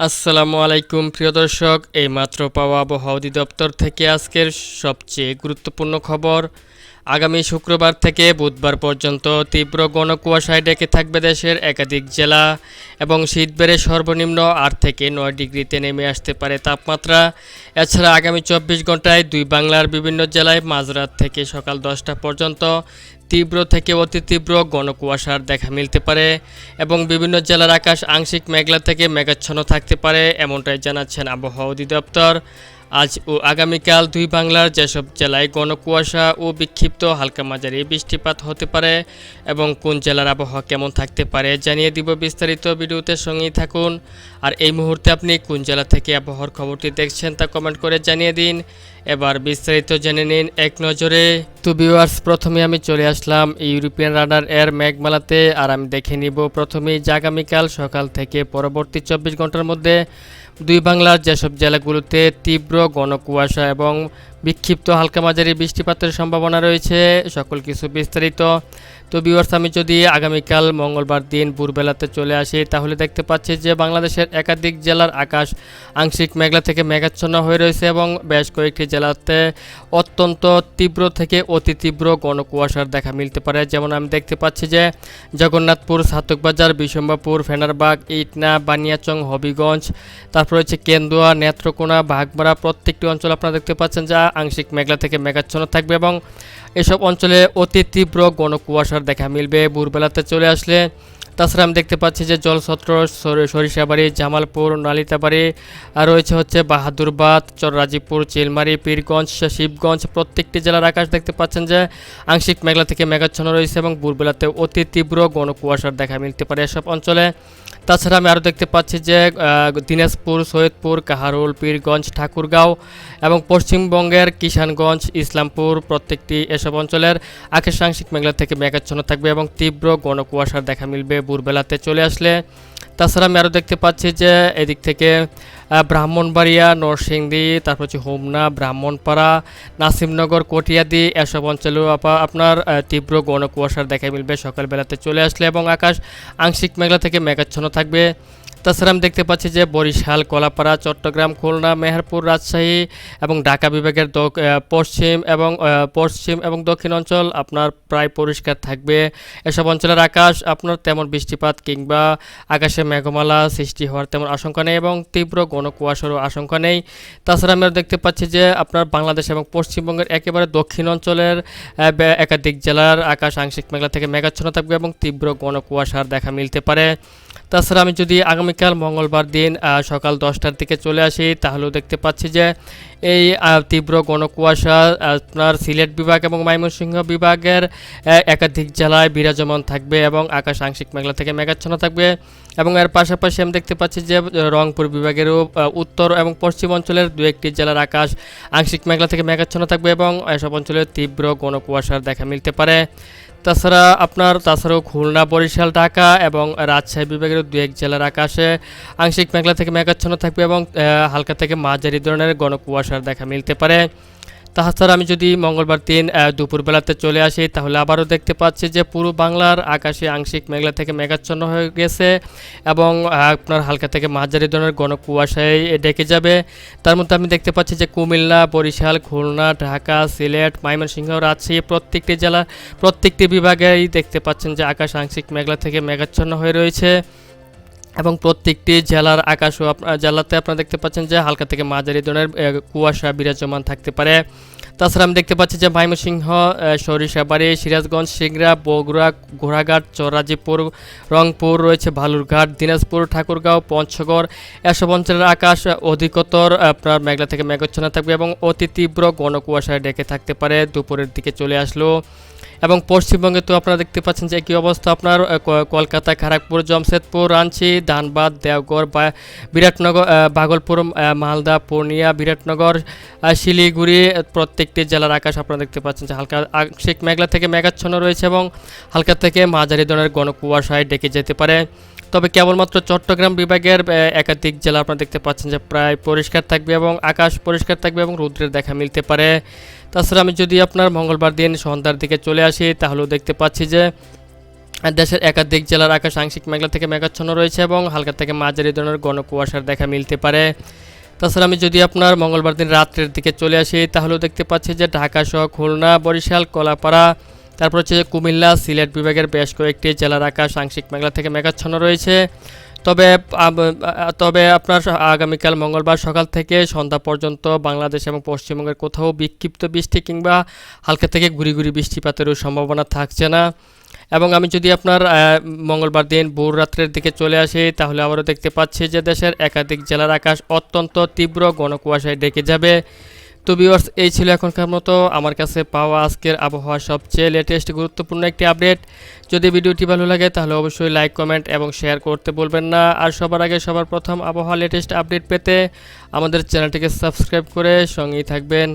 আসসালামু আলাইকুম, প্রিয় দর্শক। এইমাত্র পাওয়া আবহাওয়া অধিদপ্তর থেকে আজকের সবচেয়ে গুরুত্বপূর্ণ খবর। আগামী শুক্রবার থেকে বুধবার পর্যন্ত তীব্র গণকুয়াশায় ডেকে থাকবে দেশের একাধিক জেলা এবং শীত বেড়ে সর্বনিম্ন আট থেকে নয় ডিগ্রিতে নেমে আসতে পারে তাপমাত্রা। এছাড়া আগামী চব্বিশ ঘন্টায় দুই বাংলার বিভিন্ন জেলায় মাঝরাত থেকে সকাল দশটা পর্যন্ত তীব্র থেকে অতি তীব্র ঘন কুয়াশার দেখা মিলতে পারে এবং বিভিন্ন জেলার আকাশ আংশিক মেঘলা থেকে মেঘাচ্ছন্ন থাকতে পারে, এমনটাই জানাচ্ছেন আবহাওয়া অধিদপ্তর। আজ ও আগামীকাল দুই বাংলার যেসব জেলায় ঘন কুয়াশা ও বিক্ষিপ্ত হালকা মাঝারি বৃষ্টিপাত হতে পারে এবং কোন জেলার আবহাওয়া কেমন থাকতে পারে জানিয়ে দিব বিস্তারিত ভিডিওতে সঙ্গেই থাকুন। আর এই মুহূর্তে আপনি কোন জেলা থেকে আবহাওয়ার খবরটি দেখছেন তা কমেন্ট করে জানিয়ে দিন। এবার বিস্তারিত জেনে নিন এক নজরে। তো ভিউয়ার্স প্রথমে আমি চলে আসলাম ইউরোপিয়ান রাডার এর মেঘমালাতে, আর আমি দেখে নিব প্রথমেই আগামীকাল সকাল থেকে পরবর্তী চব্বিশ ঘণ্টার মধ্যে দুই বাংলার যেসব জেলাগুলোতে তীব্র ঘন কুয়াশা এবং বিক্ষিপ্ত হালকা মাঝারি বৃষ্টিপাতের সম্ভাবনা রয়েছে, সকল কিছু বিস্তারিত। তো ভিউয়ার্স আমি যদি আগামীকাল মঙ্গলবার দিন ভোরবেলাতে চলে আসি, তাহলে দেখতে পাচ্ছি যে বাংলাদেশের একাধিক জেলার আকাশ আংশিক মেঘলা থেকে মেঘাচ্ছন্ন হয়ে রয়েছে এবং বেশ কয়েকটি জেলাতে অত্যন্ত তীব্র থেকে অতি তীব্র ঘন কুয়াশার দেখা মিলতে পারে। যেমন আমি দেখতে পাচ্ছি যে জগন্নাথপুর, সাতকবাজার বিশম্বাপুর ফেনারবাগ, ইটনা, বানিয়াচং, হবিগঞ্জ তারপর হচ্ছে কেন্দুয়া, নেত্রকোনা বাঘমারা প্রত্যেকটি অঞ্চল আপনারা দেখতে পাচ্ছেন যা আংশিক মেঘলা থেকে মেঘাচ্ছন্ন থাকবে এবং এসব অঞ্চলে অতি তীব্র ঘন কুয়াশার দেখা মিলবে। ভোরবেলাতে চলে আসলে তাছাড়া আমি দেখতে পাচ্ছি যে জলছত্র, সর- সরিষাবাড়ি, জামালপুর, নালিতাবাড়ি, আর রয়েছে হচ্ছে বাহাদুরবাদ, চররাজিপুর, চিলমারি, পীরগঞ্জ শিবগঞ্জ প্রত্যেকটি জেলার আকাশ দেখতে পাচ্ছেন যে আংশিক মেঘলা থেকে মেঘাচ্ছন্ন রয়েছে এবং ভোরবেলাতে অতি তীব্র ঘন কুয়াশার দেখা মিলতে পারে এসব অঞ্চলে। তাছাড়া আমি আরও দেখতে পাচ্ছি যে দিনাজপুর, সৈয়দপুর, কাহারুল, পীরগঞ্জ, ঠাকুরগাঁও এবং পশ্চিমবঙ্গের কিষানগঞ্জ, ইসলামপুর প্রত্যেকটি এসব অঞ্চলের আকাশ আংশিক মেঘলা থেকে মেঘাচ্ছন্ন থাকবে এবং তীব্র ঘন কুয়াশার দেখা মিলবে। ভোরবেলাতে চলে আসলে তাছাড়া আমি আরও দেখতে পাচ্ছি যে এদিক থেকে ব্রাহ্মণবাড়িয়া, নরসিংদী, তারপর হচ্ছে হোমনা, ব্রাহ্মণপাড়া, নাসিমনগর, কটিয়াদি এসব অঞ্চলেও আপা- আপনার তীব্র ঘন কুয়াশার দেখা মিলবে। সকালবেলাতে চলে আসলে এবং আকাশ আংশিক মেঘলা থেকে মেঘাচ্ছন্ন থাকবে। তাছাড়া আমি দেখতে পাচ্ছি যে বরিশাল, কলাপাড়া, চট্টগ্রাম, খুলনা, মেহেরপুর, রাজশাহী এবং ঢাকা বিভাগের পশ্চিম এবং পশ্চিম এবং দক্ষিণ অঞ্চল আপনার প্রায় পরিষ্কার থাকবে। এসব অঞ্চলের আকাশ আপনার তেমন বৃষ্টিপাত কিংবা আকাশে মেঘমালা সৃষ্টি হওয়ার তেমন আশঙ্কা নেই এবং তীব্র ঘন কুয়াশারও আশঙ্কা নেই। তাছাড়া আমরা দেখতে পাচ্ছি যে আপনার বাংলাদেশ এবং পশ্চিমবঙ্গের একেবারে দক্ষিণ অঞ্চলের একাধিক জেলার আকাশ আংশিক মেঘলা থেকে মেঘাচ্ছন্ন থাকবে এবং তীব্র ঘন কুয়াশার দেখা মিলতে পারে। তাছাড়া আমি যদি আগামীকাল মঙ্গলবার দিন সকাল দশটার দিকে চলে আসি, তাহলেও দেখতে পাচ্ছি যে এই তীব্র গণকুয়াশা, আপনার সিলেট বিভাগ এবং ময়মনসিংহ বিভাগের একাধিক জেলায় বিরাজমান থাকবে এবং আকাশ আংশিক মেঘলা থেকে মেঘাচ্ছন্ন থাকবে। এবং এর পাশাপাশি আমি দেখতে পাচ্ছি যে, রংপুর বিভাগেরও উত্তর এবং পশ্চিম অঞ্চলের দু একটি জেলার আকাশ আংশিক মেঘলা থেকে মেঘাচ্ছন্ন থাকবে এবং এসব অঞ্চলে তীব্র ঘন কুয়াশার দেখা মিলতে পারে। তাছাড়া আপনার, তাছাড়াও খুলনা, বরিশাল, ঢাকা এবং রাজশাহী বিভাগের দু এক জেলার আকাশে আংশিক মেঘলা থেকে মেঘাচ্ছন্ন থাকবে এবং হালকা থেকে মাঝারি ধরনের ঘন কুয়াশার দেখা মিলতে পারে। তাছাড়া আমি যদি মঙ্গলবার দিন দুপুরবেলাতে চলে আসি, তাহলে আবারও দেখতে পাচ্ছি যে পুরো বাংলার আকাশে আংশিক মেঘলা থেকে মেঘাচ্ছন্ন হয়ে গেছে এবং আপনার হালকা থেকে মাঝারি ধরনের ঘন কুয়াশায় ডেকে যাবে। তার মধ্যে আমি দেখতে পাচ্ছি যে কুমিল্লা, বরিশাল, খুলনা, ঢাকা, সিলেট, ময়মনসিংহ, রাজশাহী প্রত্যেকটি জেলা, প্রত্যেকটি বিভাগেই দেখতে পাচ্ছেন যে আকাশ আংশিক মেঘলা থেকে মেঘাচ্ছন্ন হয়ে রয়েছে। এবং প্রত্যেকটি জেলার আকাশও জেলাতে আপনারা দেখতে পাচ্ছেন যে হালকা থেকে মাঝারি ধরনের কুয়াশা বিরাজমান থাকতে পারে। তাছাড়া আমি দেখতে পাচ্ছি যে ময়মনসিংহ সরিষাবাড়ি সিরাজগঞ্জ, সিংড়া, বগুড়া, ঘোড়াঘাট, চরাজিপুর, রংপুর রয়েছে ভালুরঘাট, দিনাজপুর, ঠাকুরগাঁও, পঞ্চগড়। এসব অঞ্চলের আকাশ অধিকতর, আপনার মেঘলা থেকে মেঘচ্ছন্ন থাকবে এবং অতি তীব্র ঘন কুয়াশায় ডেকে থাকতে পারে। দুপুরের দিকে চলে আসলো। এবং পশ্চিমবঙ্গে তো আপনারা দেখতে পাচ্ছেন যে একই অবস্থা আপনার কলকাতা খড়গপুর জমশেদপুর, রাঞ্চি, ধানবাদ দেওঘর বা বিরাটনগর ভাগলপুর মালদা, পূর্ণিয়া, বিরাটনগর শিলিগুড়ি প্রত্যেকটি জেলার আকাশ আপনারা দেখতে পাচ্ছেন যে হালকা আংশিক মেঘলা থেকে মেঘাচ্ছন্ন রয়েছে এবং হালকা থেকে মাঝারি ধরনের গণকুয়াশায় ডেকে যেতে পারে। তবে কেবলমাত্র চট্টগ্রাম বিভাগের একাধিক জেলা আপনারা দেখতে পাচ্ছেন যে প্রায় পরিষ্কার থাকবে এবং আকাশ পরিষ্কার থাকবে এবং রৌদ্রের দেখা মিলতে পারে। তাছাড়া আমি যদি আপনার মঙ্গলবার দিন সন্ধ্যার দিকে চলে আসি, তাহলেও দেখতে পাচ্ছি যে, দেশের একাধিক জেলার আকাশ আংশিক মেঘলা থেকে মেঘাচ্ছন্ন রয়েছে এবং হালকা থেকে মাঝারি ধরনের ঘন কুয়াশার দেখা মিলতে পারে। তাছাড়া আমি যদি আপনার মঙ্গলবার দিন রাত্রের দিকে চলে আসি, তাহলেও দেখতে পাচ্ছি যে ঢাকা সহ খুলনা, বরিশাল, কলাপাড়া তারপর হচ্ছে যে কুমিল্লা সিলেট বিভাগের বেশ কয়েকটি জেলার আকাশ আংশিক মেঘলা থেকে মেঘাচ্ছন্ন রয়েছে। তবে তবে আপনার আগামীকাল মঙ্গলবার সকাল থেকে সন্ধ্যা পর্যন্ত বাংলাদেশ এবং পশ্চিমবঙ্গের কোথাও বিক্ষিপ্ত বৃষ্টি কিংবা হালকা থেকে গুড়ি গুড়ি বৃষ্টিপাতেরও সম্ভাবনা থাকছে না। এবং আমি যদি আপনার মঙ্গলবার দিন ভোর রাত্রের দিকে চলে আসি, তাহলে আবারও দেখতে পাচ্ছি যে দেশের একাধিক জেলার আকাশ অত্যন্ত তীব্র ঘন কুয়াশায় ঢেকে যাবে। তো ভিউয়ার্স এই ছিল এখনকার মতো। আমার কাছে পাওয়া আজকের আবহাওয়ার সবচেয়ে লেটেস্ট গুরুত্বপূর্ণ একটি আপডেট যদি ভিডিওটি ভালো লাগে, তাহলে অবশ্যই লাইক কমেন্ট এবং শেয়ার করতে বলবেন না। আর সবার আগে সবার প্রথম আবহাওয়া লেটেস্ট আপডেট পেতে আমাদের চ্যানেলটিকে সাবস্ক্রাইব করে সঙ্গেই থাকবেন।